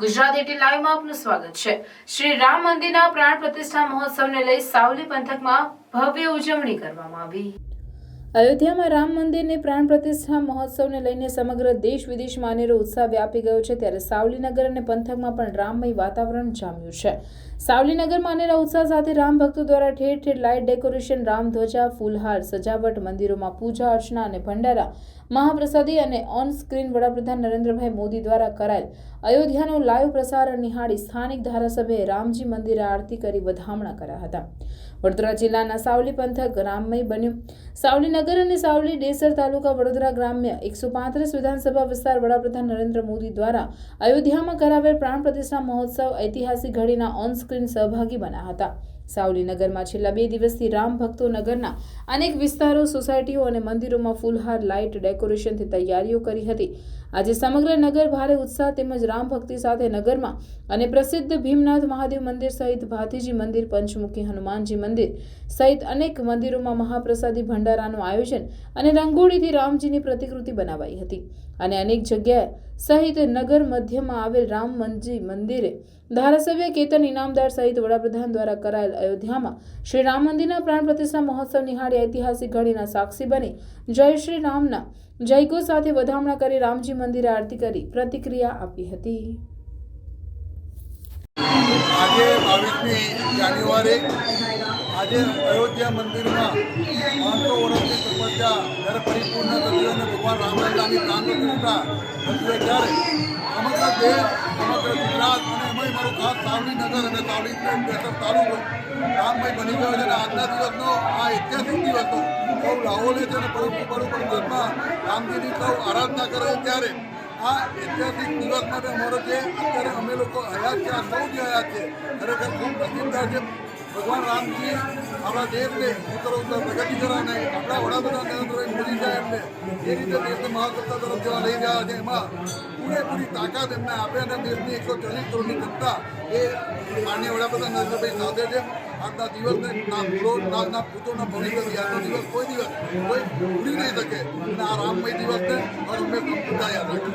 Gujarat at લાઈવમાં આપનું સ્વાગત છે. શ્રી રામ મંદિરના પ્રાણ પ્રતિષ્ઠા મહોત્સવને લઈ સાવલી પંથકમાં ભવ્ય ઉજવણી કરવામાં આવી. અયોધ્યામાં રામ મંદિરની પ્રાણ પ્રતિષ્ઠા મહોત્સવને લઈને સમગ્ર દેશ વિદેશમાં અનેરો ઉત્સાહ વ્યાપી ગયો છે, ત્યારે સાવલીનગર અને પંથકમાં પણ રામમય વાતાવરણ જામ્યું છે. સાવલીનગરમાં અનેરા ઉત્સાહ સાથે રામ ભક્તો દ્વારા ઠેર ઠેર લાઇટ ડેકોરેશન રામધ્વજા ફૂલહાર, સજાવટ, મંદિરોમાં પૂજા અર્ચના અને ભંડારા, મહાપ્રસાદી અને ઓન સ્ક્રીન વડાપ્રધાન નરેન્દ્રભાઈ મોદી દ્વારા કરાયેલ અયોધ્યાનું લાઈવ પ્રસારણ નિહાળી સ્થાનિક ધારાસભ્યએ રામજી મંદિરે આરતી કરી વધામણા કર્યા હતા. વડોદરા જિલ્લાના સાવલી પંથક રામમય બન્યું. સાવલીનગર અને સાવલી ડેસર તાલુકા વડોદરા ગ્રામ્ય એકસો પાંત્રીસ વિધાનસભા વિસ્તાર વડાપ્રધાન નરેન્દ્ર મોદી દ્વારા અયોધ્યામાં કરાવેલ પ્રાણ પ્રતિષ્ઠા મહોત્સવ ઐતિહાસિક ઘડીના ઓન સ્ક્રીન સહભાગી બન્યા હતા. સાવલીનગરમાં છેલ્લા બે દિવસથી રામ ભક્તો નગરના અનેક વિસ્તારો, સોસાયટીઓ અને મંદિરોમાં ફૂલહાર લાઇટ ડેકોરેશનથી તૈયારીઓ કરી હતી. આજે સમગ્ર નગર ભારે ઉત્સાહ તેમજ રામ ભક્તિ સાથે નગરમાં અને પ્રસિદ્ધ ભીમનાથ મહાદેવ મંદિર સહિત ભાતીજી મંદિર, પંચમુખી હનુમાનજી મંદિર સહિત અનેક મંદિરોમાં મહાપ્રસાદી ભંડારાનું આયોજન અને રંગોળીથી રામજીની પ્રતિકૃતિ બનાવાઈ હતી. અને અનેક જગ્યાએ સહિત નગર મધ્યમાં આવેલ રામ મંજી મંદિરે ધારાસભ્ય કેતન ઇનામદાર સહિત વડાપ્રધાન દ્વારા કરાયેલ અયોધ્યામાં શ્રી રામ મંદિરના પ્રાણ પ્રતિષ્ઠા મહોત્સવ નિહાળી ઐતિહાસિક ઘડીના સાક્ષી બની. જય શ્રી રામના. જયકો સાથે વધામણા કરી રામજી મંદિરે આરતી કરી પ્રતિક્રિયા આપી હતી. આજે બાવીસમી જાન્યુઆરી આજે અયોધ્યા મંદિરમાં પાંચસો વર્ષની તપસ્યા જ્યારે પરિપૂર્ણ થતી અને ભગવાન રામલલ્લાની પ્રાણ પ્રતિષ્ઠા થતી ત્યારે સમગ્ર દેશ, સમગ્ર ગુજરાત અને એમાંય મારું ખાસ સાવલીનગર અને સાવલી બેસર તાલુકો રામભાઈ બની ગયો છે અને આજના દિવસનો આ ઐતિહાસિક દિવસ હતો. સૌ છે અને પરંતુ પર દેશમાં રામજીની સૌ આરાધના કરે ત્યારે આ ઐતિહાસિક દિવસ માટે અમારો જે અત્યારે અમે લોકો હયાત છે, આ સૌ હયાત છે, ખરેખર ખૂબ પ્રસિદ્ધ છે. ભગવાન રામજી, આપણા દેશને ઉત્તર ઉત્તર પ્રગતિ કરા આપણા વડાપ્રધાન નરેન્દ્રભાઈ મોદી સાહેબને જે રીતે દેશને મહાસત્તા તરફ જવા લઈ રહ્યા છે, એમાં પૂરેપૂરી તાકાત એમને આપે અને દેશની એકસો ચાલીસ કરોડની જનતા એ માન્ય વડાપ્રધાન નરેન્દ્રભાઈ સાથે છે. આજના દિવસને ના ભૂલો ના ના ભૂતોના ભવિષ્યથી આજનો દિવસ, કોઈ દિવસ કોઈ ભૂલી નહીં શકે. અને આ રામમય દિવસને હર હંમેશ યાદ રાખે.